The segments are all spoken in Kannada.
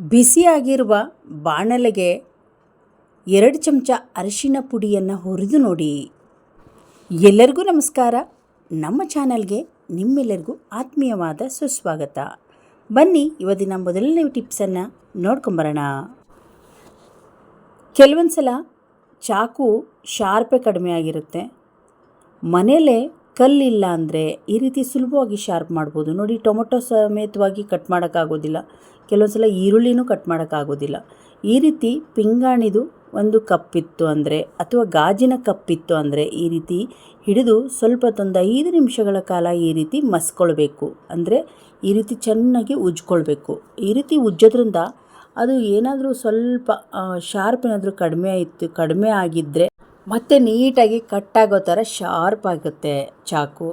ಬಿಸಿಯಾಗಿರುವ ಬಾಣಲೆಗೆ ಎರಡು ಚಮಚ ಅರಿಶಿನ ಪುಡಿಯನ್ನು ಹುರಿದು ನೋಡಿ. ಎಲ್ಲರಿಗೂ ನಮಸ್ಕಾರ. ನಮ್ಮ ಚಾನಲ್ಗೆ ನಿಮ್ಮೆಲ್ಲರಿಗೂ ಆತ್ಮೀಯವಾದ ಸುಸ್ವಾಗತ. ಬನ್ನಿ, ಇವತ್ತಿನ ಮೊದಲನೇ ಟಿಪ್ಸನ್ನು ನೋಡ್ಕೊಂಬರೋಣ. ಕೆಲವೊಂದು ಸಲ ಚಾಕು ಶಾರ್ಪೆ ಕಡಿಮೆ ಆಗಿರುತ್ತೆ. ಮನೆಯಲ್ಲೇ ಕಲ್ಲಿಲ್ಲ ಅಂದರೆ ಈ ರೀತಿ ಸುಲಭವಾಗಿ ಶಾರ್ಪ್ ಮಾಡ್ಬೋದು. ನೋಡಿ, ಟೊಮೊಟೊ ಸಮೇತವಾಗಿ ಕಟ್ ಮಾಡೋಕ್ಕಾಗೋದಿಲ್ಲ. ಕೆಲವೊಂದು ಸಲ ಈರುಳ್ಳಿನೂ ಕಟ್ ಮಾಡೋಕ್ಕಾಗೋದಿಲ್ಲ. ಈ ರೀತಿ ಪಿಂಗಾಣಿದು ಒಂದು ಕಪ್ಪಿತ್ತು ಅಂದರೆ ಅಥವಾ ಗಾಜಿನ ಕಪ್ಪಿತ್ತು ಅಂದರೆ ಈ ರೀತಿ ಹಿಡಿದು ಸ್ವಲ್ಪ ತಂದು ಐದು ನಿಮಿಷಗಳ ಕಾಲ ಈ ರೀತಿ ಮಸ್ಕೊಳ್ಬೇಕು. ಅಂದರೆ ಈ ರೀತಿ ಚೆನ್ನಾಗಿ ಉಜ್ಕೊಳ್ಬೇಕು. ಈ ರೀತಿ ಉಜ್ಜೋದ್ರಿಂದ ಅದು ಏನಾದರೂ ಸ್ವಲ್ಪ ಶಾರ್ಪ್ ಏನಾದರೂ ಕಡಿಮೆ ಆಯಿತು, ಕಡಿಮೆ ಆಗಿದ್ದರೆ ಮತ್ತೆ ನೀಟಾಗಿ ಕಟ್ಟಾಗೋ ಥರ ಶಾರ್ಪ್ ಆಗುತ್ತೆ ಚಾಕು.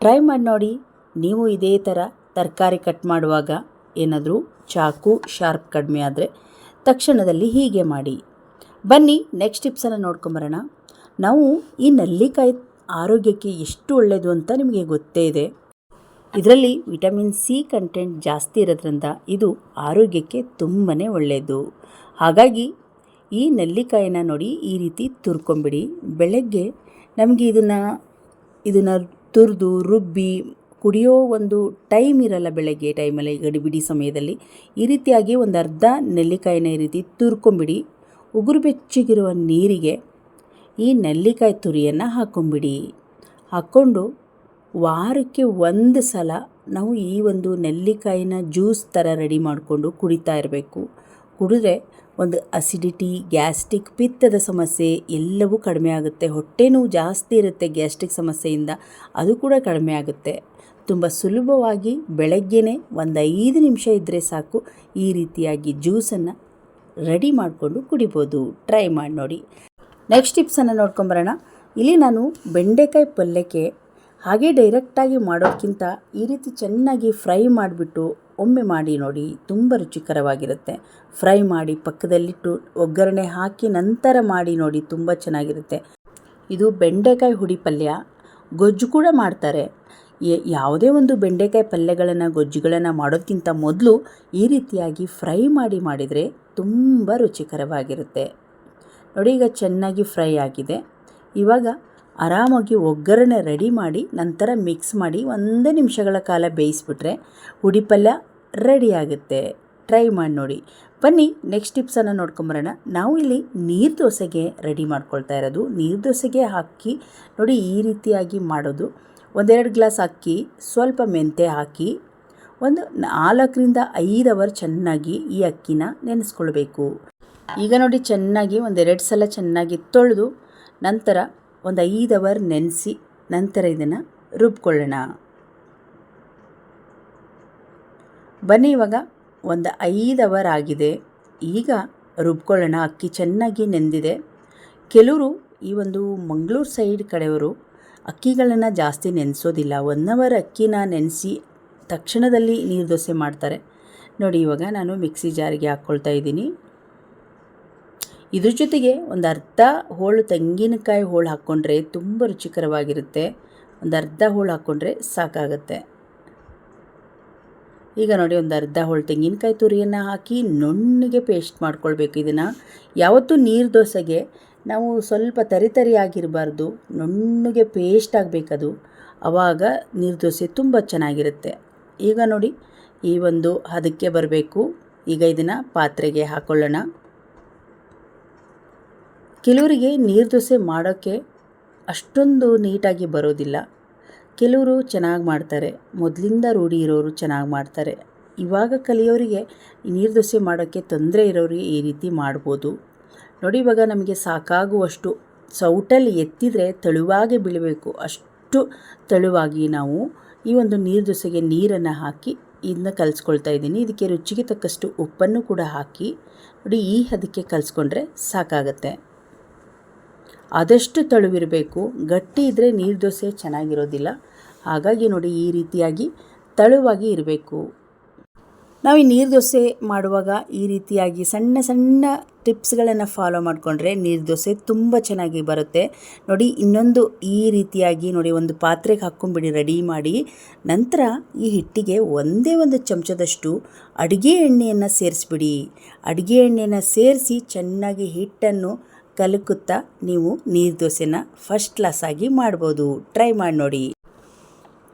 ಟ್ರೈ ಮಾಡಿ ನೋಡಿ. ನೀವು ಇದೇ ಥರ ತರಕಾರಿ ಕಟ್ ಮಾಡುವಾಗ ಏನಾದರೂ ಚಾಕು, ಶಾರ್ಪ್ ಕಡಿಮೆ ಆದರೆ ತಕ್ಷಣದಲ್ಲಿ ಹೀಗೆ ಮಾಡಿ. ಬನ್ನಿ ನೆಕ್ಸ್ಟ್ ಟಿಪ್ಸನ್ನು ನೋಡ್ಕೊಂಬರೋಣ. ನಾವು ಈ ನಲ್ಲಿಕಾಯಿ ಆರೋಗ್ಯಕ್ಕೆ ಎಷ್ಟು ಒಳ್ಳೆಯದು ಅಂತ ನಿಮಗೆ ಗೊತ್ತೇ ಇದೆ. ಇದರಲ್ಲಿ ವಿಟಮಿನ್ ಸಿ ಕಂಟೆಂಟ್ ಜಾಸ್ತಿ ಇರೋದ್ರಿಂದ ಇದು ಆರೋಗ್ಯಕ್ಕೆ ತುಂಬಾ ಒಳ್ಳೆಯದು ಹಾಗಾಗಿ ಈ ನೆಲ್ಲಿಕಾಯಿನ ನೋಡಿ ಈ ರೀತಿ ತುರ್ಕೊಂಬಿಡಿ. ಬೆಳಗ್ಗೆ ನಮಗೆ ಇದನ್ನು ಇದನ್ನು ತುರಿದು, ರುಬ್ಬಿ ಕುಡಿಯೋ ಒಂದು ಟೈಮ್ ಇರಲ್ಲ ಬೆಳಗ್ಗೆ ಟೈಮಲ್ಲಿ ಗಡಿಬಿಡಿ ಸಮಯದಲ್ಲಿ. ಈ ರೀತಿಯಾಗಿ ಒಂದು ಅರ್ಧ ನೆಲ್ಲಿಕಾಯಿನ ಈ ರೀತಿ ತುರ್ಕೊಂಬಿಡಿ. ಉಗುರು ಬೆಚ್ಚಗಿರುವ ನೀರಿಗೆ ಈ ನೆಲ್ಲಿಕಾಯಿ ತುರಿಯನ್ನು ಹಾಕೊಂಬಿಡಿ. ಹಾಕ್ಕೊಂಡು ವಾರಕ್ಕೆ ಒಂದು ಸಲ ನಾವು ಈ ಒಂದು ನೆಲ್ಲಿಕಾಯಿನ ಜ್ಯೂಸ್ ಥರ ರೆಡಿ ಮಾಡಿಕೊಂಡು ಕುಡಿತಾ ಇರಬೇಕು. ಕುಡಿದ್ರೆ ಒಂದು ಅಸಿಡಿಟಿ, ಗ್ಯಾಸ್ಟ್ರಿಕ್ ಪಿತ್ತದ ಸಮಸ್ಯೆ ಎಲ್ಲವೂ ಕಡಿಮೆ ಆಗುತ್ತೆ. ಹೊಟ್ಟೆ ನೋವು ಜಾಸ್ತಿ ಇರುತ್ತೆ ಗ್ಯಾಸ್ಟ್ರಿಕ್ ಸಮಸ್ಯೆಯಿಂದ. ಅದು ಕೂಡ ಕಡಿಮೆ ಆಗುತ್ತೆ. ತುಂಬ ಸುಲಭವಾಗಿ ಬೆಳಗ್ಗೆನೇ ಒಂದು ಐದು ನಿಮಿಷ ಇದ್ದರೆ ಸಾಕು. ಈ ರೀತಿಯಾಗಿ ಜ್ಯೂಸನ್ನು ರೆಡಿ ಮಾಡಿಕೊಂಡು ಕುಡಿಬೋದು. ಟ್ರೈ ಮಾಡಿ ನೋಡಿ. ನೆಕ್ಸ್ಟ್ ಟಿಪ್ಸನ್ನು ನೋಡ್ಕೊಂಬರೋಣ ಇಲ್ಲಿ ನಾನು ಬೆಂಡೆಕಾಯಿ ಪಲ್ಯಕ್ಕೆ ಹಾಗೆ ಡೈರೆಕ್ಟಾಗಿ ಮಾಡೋಕ್ಕಿಂತ ಈ ರೀತಿ ಚೆನ್ನಾಗಿ ಫ್ರೈ ಮಾಡಿಬಿಟ್ಟು ಒಮ್ಮೆ ಮಾಡಿ ನೋಡಿ ತುಂಬ ರುಚಿಕರವಾಗಿರುತ್ತೆ. ಫ್ರೈ ಮಾಡಿ ಪಕ್ಕದಲ್ಲಿಟ್ಟು ಒಗ್ಗರಣೆ ಹಾಕಿ ನಂತರ ಮಾಡಿ ನೋಡಿ ತುಂಬ ಚೆನ್ನಾಗಿರುತ್ತೆ. ಇದು ಬೆಂಡೆಕಾಯಿ ಹುಡಿ ಪಲ್ಯ. ಗೊಜ್ಜು ಕೂಡ ಮಾಡ್ತಾರೆ. ಯಾವುದೇ ಒಂದು ಬೆಂಡೆಕಾಯಿ ಪಲ್ಯಗಳನ್ನು, ಗೊಜ್ಜುಗಳನ್ನು ಮಾಡೋದಕ್ಕಿಂತ ಮೊದಲು ಈ ರೀತಿಯಾಗಿ ಫ್ರೈ ಮಾಡಿ ಮಾಡಿದರೆ ತುಂಬ ರುಚಿಕರವಾಗಿರುತ್ತೆ. ನೋಡಿ, ಈಗ ಚೆನ್ನಾಗಿ ಫ್ರೈ ಆಗಿದೆ. ಇವಾಗ ಆರಾಮಾಗಿ ಒಗ್ಗರಣೆ ರೆಡಿ ಮಾಡಿ, ನಂತರ ಮಿಕ್ಸ್ ಮಾಡಿ ಒಂದೇ ನಿಮಿಷಗಳ ಕಾಲ ಬೇಯಿಸ್ಬಿಟ್ರೆ ಹುಡಿ ಪಲ್ಯ ರೆಡಿ ಆಗುತ್ತೆ. ಟ್ರೈ ಮಾಡಿ ನೋಡಿ. ಬನ್ನಿ, ನೆಕ್ಸ್ಟ್ ಟಿಪ್ಸನ್ನು ನೋಡ್ಕೊಂಬರೋಣ. ನಾವು ಇಲ್ಲಿ ನೀರು ದೋಸೆಗೆ ರೆಡಿ ಮಾಡ್ಕೊಳ್ತಾ ಇರೋದು. ನೀರು ದೋಸೆಗೆ ಹಾಕಿ ನೋಡಿ ಈ ರೀತಿಯಾಗಿ ಮಾಡೋದು. ಒಂದೆರಡು ಗ್ಲಾಸ್ ಅಕ್ಕಿ, ಸ್ವಲ್ಪ ಮೆಂತೆ ಹಾಕಿ, ಒಂದು ನಾಲ್ಕರಿಂದ ಐದು ಅವರ್ ಚೆನ್ನಾಗಿ ಈ ಅಕ್ಕಿನ ನೆನೆಸ್ಕೊಳ್ಬೇಕು. ಈಗ ನೋಡಿ ಚೆನ್ನಾಗಿ ಒಂದೆರಡು ಸಲ ಚೆನ್ನಾಗಿ ತೊಳೆದು ನಂತರ ಒಂದು ಐದು ಅವರ್ ನೆನೆಸಿ ನಂತರ ಇದನ್ನು ರುಬ್ಕೊಳ್ಳೋಣ. ಬನ್ನಿ, ಇವಾಗ ಒಂದು ಐದು ಅವರ್ ಆಗಿದೆ. ಈಗ ರುಬ್ಕೊಳ್ಳೋಣ. ಅಕ್ಕಿ ಚೆನ್ನಾಗಿ ನೆಂದಿದೆ. ಕೆಲವರು ಈ ಒಂದು ಮಂಗಳೂರು ಸೈಡ್ ಕಡೆಯವರು ಅಕ್ಕಿಗಳನ್ನು ಜಾಸ್ತಿ ನೆನೆಸೋದಿಲ್ಲ. ಒನ್ ಅವರ್ ಅಕ್ಕಿನ ನೆನೆಸಿ ತಕ್ಷಣದಲ್ಲಿ ನೀರು ದೋಸೆ ಮಾಡ್ತಾರೆ. ನೋಡಿ, ಇವಾಗ ನಾನು ಮಿಕ್ಸಿ ಜಾರಿಗೆ ಹಾಕ್ಕೊಳ್ತಾ ಇದ್ದೀನಿ. ಇದ್ರ ಜೊತೆಗೆ ಒಂದು ಅರ್ಧ ಹೋಳು ತೆಂಗಿನಕಾಯಿ ಹೋಳು ಹಾಕ್ಕೊಂಡ್ರೆ ತುಂಬ ರುಚಿಕರವಾಗಿರುತ್ತೆ. ಒಂದು ಅರ್ಧ ಹೋಳು ಹಾಕ್ಕೊಂಡ್ರೆ ಸಾಕಾಗುತ್ತೆ. ಈಗ ನೋಡಿ, ಒಂದು ಅರ್ಧ ಹೋಳು ತೆಂಗಿನಕಾಯಿ ತುರಿಯನ್ನು ಹಾಕಿ ನುಣ್ಣಗೆ ಪೇಸ್ಟ್ ಮಾಡ್ಕೊಳ್ಬೇಕು ಇದನ್ನು. ಯಾವತ್ತೂ ನೀರು ದೋಸೆಗೆ ನಾವು ಸ್ವಲ್ಪ ತರಿ ಆಗಿರಬಾರ್ದು ನುಣ್ಣಗೆ ಪೇಸ್ಟ್ ಆಗಬೇಕದು. ಆವಾಗ ನೀರು ದೋಸೆ ತುಂಬ ಚೆನ್ನಾಗಿರುತ್ತೆ. ಈಗ ನೋಡಿ, ಈ ಒಂದು ಹದಕ್ಕೆ ಬರಬೇಕು. ಈಗ ಇದನ್ನು ಪಾತ್ರೆಗೆ ಹಾಕೊಳ್ಳೋಣ. ಕೆಲವರಿಗೆ ನೀರು ದೋಸೆ ಮಾಡೋಕ್ಕೆ ಅಷ್ಟೊಂದು ನೀಟಾಗಿ ಬರೋದಿಲ್ಲ. ಕೆಲವರು ಚೆನ್ನಾಗಿ ಮಾಡ್ತಾರೆ. ಮೊದಲಿಂದ ರೂಢಿ ಇರೋರು ಚೆನ್ನಾಗಿ ಮಾಡ್ತಾರೆ. ಇವಾಗ ಕಲಿಯೋರಿಗೆ ನೀರು ದೋಸೆ ಮಾಡೋಕ್ಕೆ ತೊಂದರೆ ಇರೋರಿಗೆ ಈ ರೀತಿ ಮಾಡ್ಬೋದು. ನೋಡಿ ಇವಾಗ ನಮಗೆ ಸಾಕಾಗುವಷ್ಟು ಸೌಟಲ್ಲಿ ಎತ್ತಿದರೆ ತೆಳುವಾಗಿ ಬೀಳಬೇಕು. ಅಷ್ಟು ತೆಳುವಾಗಿ ನಾವು ಈ ಒಂದು ನೀರು ದೋಸೆಗೆ ನೀರನ್ನು ಹಾಕಿ ಇದನ್ನ ಕಲಿಸ್ಕೊಳ್ತಾ ಇದ್ದೀನಿ. ಇದಕ್ಕೆ ರುಚಿಗೆ ತಕ್ಕಷ್ಟು ಉಪ್ಪನ್ನು ಕೂಡ ಹಾಕಿ ನೋಡಿ ಈ ಹದಕ್ಕೆ ಕಲಿಸ್ಕೊಂಡ್ರೆ ಸಾಕಾಗತ್ತೆ. ಆದಷ್ಟು ತಳುವಿರಬೇಕು. ಗಟ್ಟಿ ಇದ್ದರೆ ನೀರು ದೋಸೆ ಚೆನ್ನಾಗಿರೋದಿಲ್ಲ. ಹಾಗಾಗಿ ನೋಡಿ ಈ ರೀತಿಯಾಗಿ ತಳುವಾಗಿ ಇರಬೇಕು. ನಾವು ಈ ನೀರು ದೋಸೆ ಮಾಡುವಾಗ ಈ ರೀತಿಯಾಗಿ ಸಣ್ಣ ಸಣ್ಣ ಟಿಪ್ಸ್ಗಳನ್ನು ಫಾಲೋ ಮಾಡಿಕೊಂಡ್ರೆ ನೀರು ದೋಸೆ ತುಂಬ ಚೆನ್ನಾಗಿ ಬರುತ್ತೆ. ನೋಡಿ, ಇನ್ನೊಂದು ಈ ರೀತಿಯಾಗಿ ನೋಡಿ, ಒಂದು ಪಾತ್ರೆಗೆ ಹಾಕ್ಕೊಂಬಿಡಿ ರೆಡಿ ಮಾಡಿ, ನಂತರ ಈ ಹಿಟ್ಟಿಗೆ ಒಂದೇ ಒಂದು ಚಮಚದಷ್ಟು ಅಡುಗೆ ಎಣ್ಣೆಯನ್ನು ಸೇರಿಸ್ಬಿಡಿ. ಅಡುಗೆ ಎಣ್ಣೆಯನ್ನು ಸೇರಿಸಿ ಚೆನ್ನಾಗಿ ಹಿಟ್ಟನ್ನು ಕಲಕುತ್ತಾ ನೀವು ನೀರು ದೋಸೆನ ಫಸ್ಟ್ ಕ್ಲಾಸಾಗಿ ಮಾಡ್ಬೋದು. ಟ್ರೈ ಮಾಡಿ ನೋಡಿ.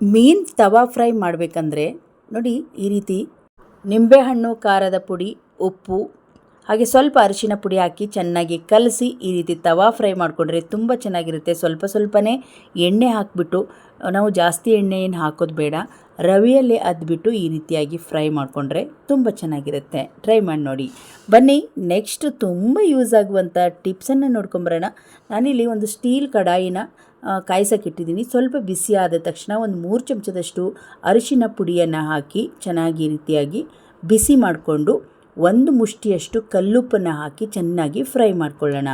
ಮೀನು ತವಾ ಫ್ರೈ ಮಾಡಬೇಕಂದ್ರೆ ನೋಡಿ, ಈ ರೀತಿ ನಿಂಬೆಹಣ್ಣು, ಖಾರದ ಪುಡಿ, ಉಪ್ಪು, ಹಾಗೆ ಸ್ವಲ್ಪ ಅರಿಶಿನ ಪುಡಿ ಹಾಕಿ ಚೆನ್ನಾಗಿ ಕಲಸಿ ಈ ರೀತಿ ತವಾ ಫ್ರೈ ಮಾಡಿಕೊಂಡ್ರೆ ತುಂಬ ಚೆನ್ನಾಗಿರುತ್ತೆ. ಸ್ವಲ್ಪ ಸ್ವಲ್ಪನೇ ಎಣ್ಣೆ ಹಾಕಿಬಿಟ್ಟು, ನಾವು ಜಾಸ್ತಿ ಎಣ್ಣೆ ಏನು ಹಾಕೋದು ಬೇಡ, ರವಿಯಲ್ಲಿ ಅದ್ಬಿಟ್ಟು ಈ ರೀತಿಯಾಗಿ ಫ್ರೈ ಮಾಡಿಕೊಂಡ್ರೆ ತುಂಬ ಚೆನ್ನಾಗಿರುತ್ತೆ. ಟ್ರೈ ಮಾಡಿ ನೋಡಿ. ಬನ್ನಿ, ನೆಕ್ಸ್ಟ್ ತುಂಬ ಯೂಸ್ ಆಗುವಂಥ ಟಿಪ್ಸನ್ನು ನೋಡ್ಕೊಂಬರೋಣ. ನಾನಿಲ್ಲಿ ಒಂದು ಸ್ಟೀಲ್ ಕಡಾಯಿನ ಕಾಯ್ಸೋಕ್ಕಿಟ್ಟಿದ್ದೀನಿ. ಸ್ವಲ್ಪ ಬಿಸಿ ಆದ ತಕ್ಷಣ ಒಂದು ಮೂರು ಚಮಚದಷ್ಟು ಅರಿಶಿನ ಪುಡಿಯನ್ನು ಹಾಕಿ ಚೆನ್ನಾಗಿ ರೀತಿಯಾಗಿ ಬಿಸಿ ಮಾಡಿಕೊಂಡು ಒಂದು ಮುಷ್ಟಿಯಷ್ಟು ಕಲ್ಲುಪ್ಪನ್ನು ಹಾಕಿ ಚೆನ್ನಾಗಿ ಫ್ರೈ ಮಾಡ್ಕೊಳ್ಳೋಣ.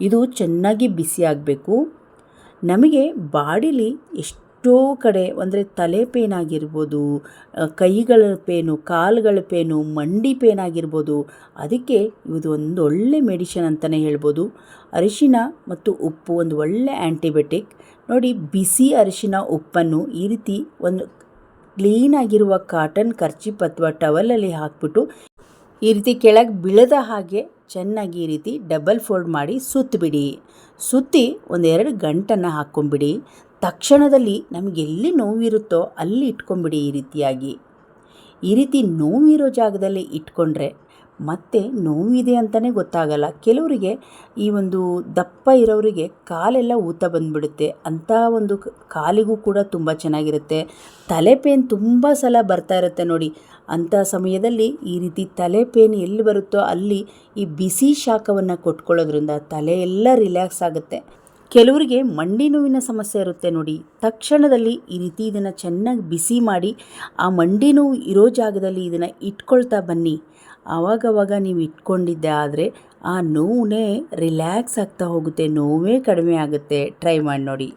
ಇದು ಚೆನ್ನಾಗಿ ಬಿಸಿ ಆಗಬೇಕು. ನಮಗೆ ಬಾಡಿಲಿ ಎಷ್ಟೋ ಕಡೆ ಅಂದರೆ ತಲೆ ಪೇನ್ ಆಗಿರ್ಬೋದು ಕೈಗಳ ಪೇನು, ಕಾಲುಗಳ ಪೇನು, ಮಂಡಿ ಪೇನ್ ಆಗಿರ್ಬೋದು, ಅದಕ್ಕೆ ಇದು ಒಂದು ಒಳ್ಳೆ ಮೆಡಿಷನ್ ಅಂತಲೇ ಹೇಳ್ಬೋದು. ಅರಿಶಿನ ಮತ್ತು ಉಪ್ಪು ಒಂದು ಒಳ್ಳೆ ಆ್ಯಂಟಿಬಯೋಟಿಕ್ ನೋಡಿ, ಬಿಸಿ ಅರಿಶಿನ ಉಪ್ಪನ್ನು ಈ ರೀತಿ ಒಂದು ಕ್ಲೀನಾಗಿರುವ ಕಾಟನ್ ಖರ್ಚಿಪ್ ಅಥವಾ ಟವಲಲ್ಲಿ ಹಾಕ್ಬಿಟ್ಟು ಈ ರೀತಿ ಕೆಳಗೆ ಬೀಳದ ಹಾಗೆ ಚೆನ್ನಾಗಿ ಈ ರೀತಿ ಡಬಲ್ ಫೋಲ್ಡ್ ಮಾಡಿ ಸುತ್ತಿಬಿಡಿ ಸುತ್ತಿ ಒಂದೆರಡು ಗಂಟನ್ನು ಹಾಕ್ಕೊಂಬಿಡಿ ತಕ್ಷಣದಲ್ಲಿ ನಮಗೆ ಎಲ್ಲಿ ನೋವಿರುತ್ತೋ ಅಲ್ಲಿ ಇಟ್ಕೊಂಬಿಡಿ ಈ ರೀತಿಯಾಗಿ. ಈ ರೀತಿ ನೋವಿರೋ ಜಾಗದಲ್ಲಿ ಇಟ್ಕೊಂಡ್ರೆ ಮತ್ತೆ ನೋವಿದೆ ಅಂತಲೇ ಗೊತ್ತಾಗಲ್ಲ. ಕೆಲವರಿಗೆ ಈ ಒಂದು ದಪ್ಪ ಇರೋರಿಗೆ ಕಾಲೆಲ್ಲ ಊತ ಬಂದುಬಿಡುತ್ತೆ. ಅಂಥ ಒಂದು ಕಾಲಿಗೂ ಕೂಡ ತುಂಬ ಚೆನ್ನಾಗಿರುತ್ತೆ. ತಲೆ ಪೇನ್ ತುಂಬ ಸಲ ಬರ್ತಾ ಇರುತ್ತೆ ನೋಡಿ. ಅಂಥ ಸಮಯದಲ್ಲಿ ಈ ರೀತಿ ತಲೆ ಪೇನ್ ಎಲ್ಲಿ ಬರುತ್ತೋ ಅಲ್ಲಿ ಈ ಬಿಸಿ ಶಾಖವನ್ನು ಕೊಟ್ಕೊಳ್ಳೋದ್ರಿಂದ ತಲೆ ಎಲ್ಲ ರಿಲ್ಯಾಕ್ಸ್ ಆಗುತ್ತೆ. ಕೆಲವರಿಗೆ ಮಂಡಿ ನೋವಿನ ಸಮಸ್ಯೆ ಇರುತ್ತೆ ನೋಡಿ. ತಕ್ಷಣದಲ್ಲಿ ಈ ರೀತಿ ಇದನ್ನು ಚೆನ್ನಾಗಿ ಬಿಸಿ ಮಾಡಿ, ಆ ಮಂಡಿ ನೋವು ಇರೋ ಜಾಗದಲ್ಲಿ ಇದನ್ನು ಇಟ್ಕೊಳ್ತಾ ಬನ್ನಿ. ಆವಾಗವಾಗ ನೀವು ಇಟ್ಕೊಂಡಿದ್ದೆ ಆದರೆ ಆ ನೋವೇ ರಿಲ್ಯಾಕ್ಸ್ ಆಗ್ತಾ ಹೋಗುತ್ತೆ, ನೋವೇ ಕಡಿಮೆ ಆಗುತ್ತೆ. ಟ್ರೈ ಮಾಡಿ ನೋಡಿ.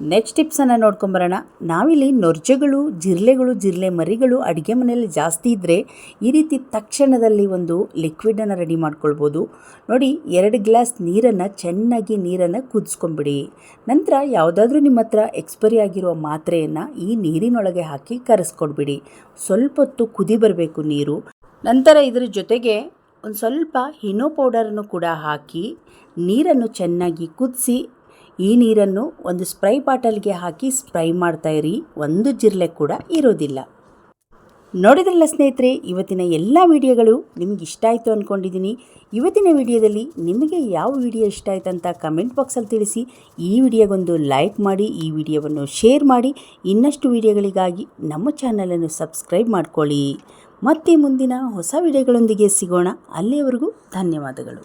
ನೆಕ್ಸ್ಟ್ ಟಿಪ್ಸನ್ನು ನೋಡ್ಕೊಂಬರೋಣ ನಾವಿಲ್ಲಿ ನೊರ್ಜೆಗಳು, ಜಿರ್ಲೆಗಳು, ಜಿರ್ಲೆ ಮರಿಗಳು ಅಡುಗೆ ಮನೆಯಲ್ಲಿ ಜಾಸ್ತಿ ಇದ್ದರೆ ಈ ರೀತಿ ತಕ್ಷಣದಲ್ಲಿ ಒಂದು ಲಿಕ್ವಿಡನ್ನು ರೆಡಿ ಮಾಡ್ಕೊಳ್ಬೋದು. ನೋಡಿ, ಎರಡು ಗ್ಲಾಸ್ ನೀರನ್ನು ಚೆನ್ನಾಗಿ ನೀರನ್ನು ಕುದಿಸ್ಕೊಂಬಿಡಿ. ನಂತರ ಯಾವುದಾದ್ರೂ ನಿಮ್ಮ ಹತ್ರ ಎಕ್ಸ್ಪೈರಿ ಆಗಿರುವ ಮಾತ್ರೆಯನ್ನು ಈ ನೀರಿನೊಳಗೆ ಹಾಕಿ ಕರೆಸ್ಕೊಡ್ಬಿಡಿ. ಸ್ವಲ್ಪ ಹೊತ್ತು ಕುದಿ ಬರಬೇಕು ನೀರು. ನಂತರ ಇದರ ಜೊತೆಗೆ ಒಂದು ಸ್ವಲ್ಪ ಹಿನೋ ಪೌಡರನ್ನು ಕೂಡ ಹಾಕಿ ನೀರನ್ನು ಚೆನ್ನಾಗಿ ಕುದಿಸಿ ಈ ನೀರನ್ನು ಒಂದು ಸ್ಪ್ರೈ ಬಾಟಲ್ಗೆ ಹಾಕಿ ಸ್ಪ್ರೈ ಮಾಡ್ತಾ ಇರಿ. ಒಂದು ಜಿರ್ಲೆ ಕೂಡ ಇರೋದಿಲ್ಲ. ನೋಡಿದ್ರಲ್ಲ ಸ್ನೇಹಿತರೆ, ಇವತ್ತಿನ ಎಲ್ಲ ವಿಡಿಯೋಗಳು ನಿಮ್ಗೆ ಇಷ್ಟ ಆಯಿತು ಅಂದ್ಕೊಂಡಿದ್ದೀನಿ ಇವತ್ತಿನ ವಿಡಿಯೋದಲ್ಲಿ ನಿಮಗೆ ಯಾವ ವಿಡಿಯೋ ಇಷ್ಟ ಆಯಿತು ಅಂತ ಕಮೆಂಟ್ ಬಾಕ್ಸಲ್ಲಿ ತಿಳಿಸಿ. ಈ ವಿಡಿಯೋಗೊಂದು ಲೈಕ್ ಮಾಡಿ, ಈ ವಿಡಿಯೋವನ್ನು ಶೇರ್ ಮಾಡಿ. ಇನ್ನಷ್ಟು ವಿಡಿಯೋಗಳಿಗಾಗಿ ನಮ್ಮ ಚಾನಲನ್ನು ಸಬ್ಸ್ಕ್ರೈಬ್ ಮಾಡ್ಕೊಳ್ಳಿ. ಮತ್ತೆ ಮುಂದಿನ ಹೊಸ ವಿಡಿಯೋಗಳೊಂದಿಗೆ ಸಿಗೋಣ. ಅಲ್ಲಿಯವರೆಗೂ ಧನ್ಯವಾದಗಳು.